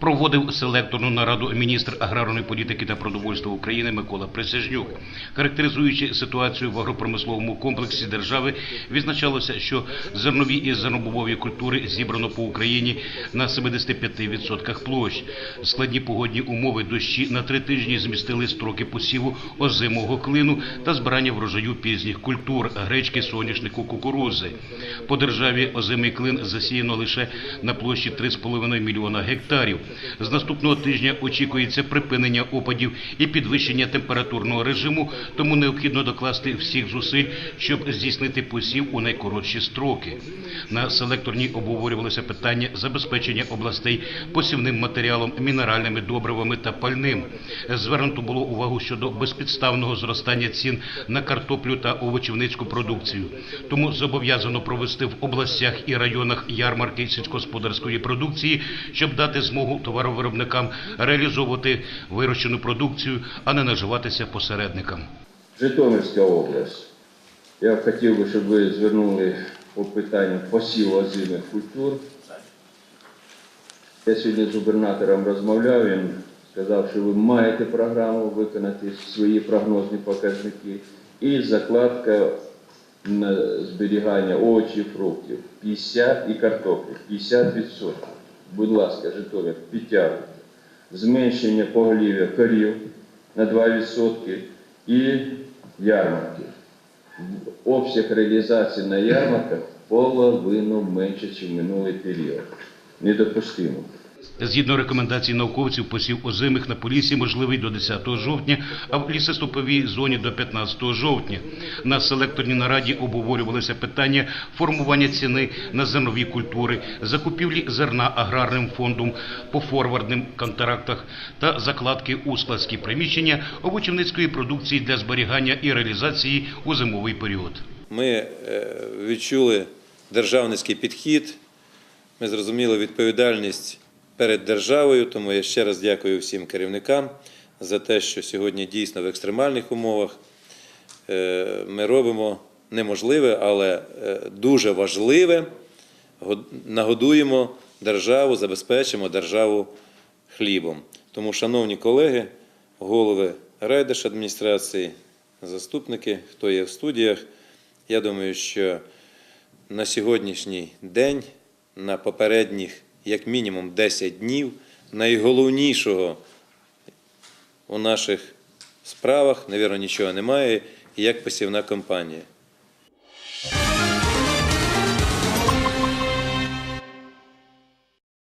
Проводив селекторну нараду міністр аграрної політики та продовольства України Микола Присяжнюк. Характеризуючи ситуацію в агропромисловому комплексі держави, відзначалося, що зернові і зернобобові культури зібрано по Україні на 75% площ. Складні погодні умови дощі на три тижні змістили строки посіву озимого клину та збирання врожаю пізніх культур гречки, соняшнику, кукурузи. По державі озимий клин засіяно лише на площі 3,5 мільйона гектарів. З наступного тижня очікується припинення опадів і підвищення температурного режиму, тому необхідно докласти всіх зусиль, щоб здійснити посів у найкоротші строки. На селекторній обговорювалося питання забезпечення областей посівним матеріалом, мінеральними добривами та пальним. Звернуто було увагу щодо безпідставного зростання цін на картоплю та овочівницьку продукцію. Тому зобов'язано провести в областях і районах ярмарки сільськогосподарської продукції, щоб дати змогу товаровиробникам реалізовувати вирощену продукцію, а не наживатися посередникам. Житомирська область. Я хотів би, щоб ви звернули по питанню посіву озимих культур. Я сьогодні з губернатором розмовляв, він сказав, що ви маєте програму виконати свої прогнозні показники. І закладка на зберігання овочів, фруктів 50 і картоплі 50%. Будь ласка, Житомир, підтягуйте. Зменшення поголів'я корів на 2% і ярмарки. Обсяг реалізації на ярмарках половину менше, ніж в минулий період. Недопустимо. Згідно рекомендацій науковців, посів озимих на Поліссі можливий до 10 жовтня, а в лісоступовій зоні до 15 жовтня. На селекторній нараді обговорювалися питання формування ціни на зернові культури, закупівлі зерна аграрним фондом по форвардним контрактах та закладки у складські приміщення овочівницької продукції для зберігання і реалізації у зимовий період. Ми е, відчули державницький підхід, ми зрозуміли відповідальність перед державою, тому я ще раз дякую всім керівникам за те, що сьогодні дійсно в екстремальних умовах е, ми робимо неможливе, але е, дуже важливе, нагодуємо державу, забезпечимо державу хлібом. Тому, шановні колеги, голови райдержадміністрації, заступники, хто є в студіях, я думаю, що на сьогоднішній день, на попередніх, як мінімум, 10 днів, найголовнішого у наших справах, навірно, нічого немає, як посівна кампанія.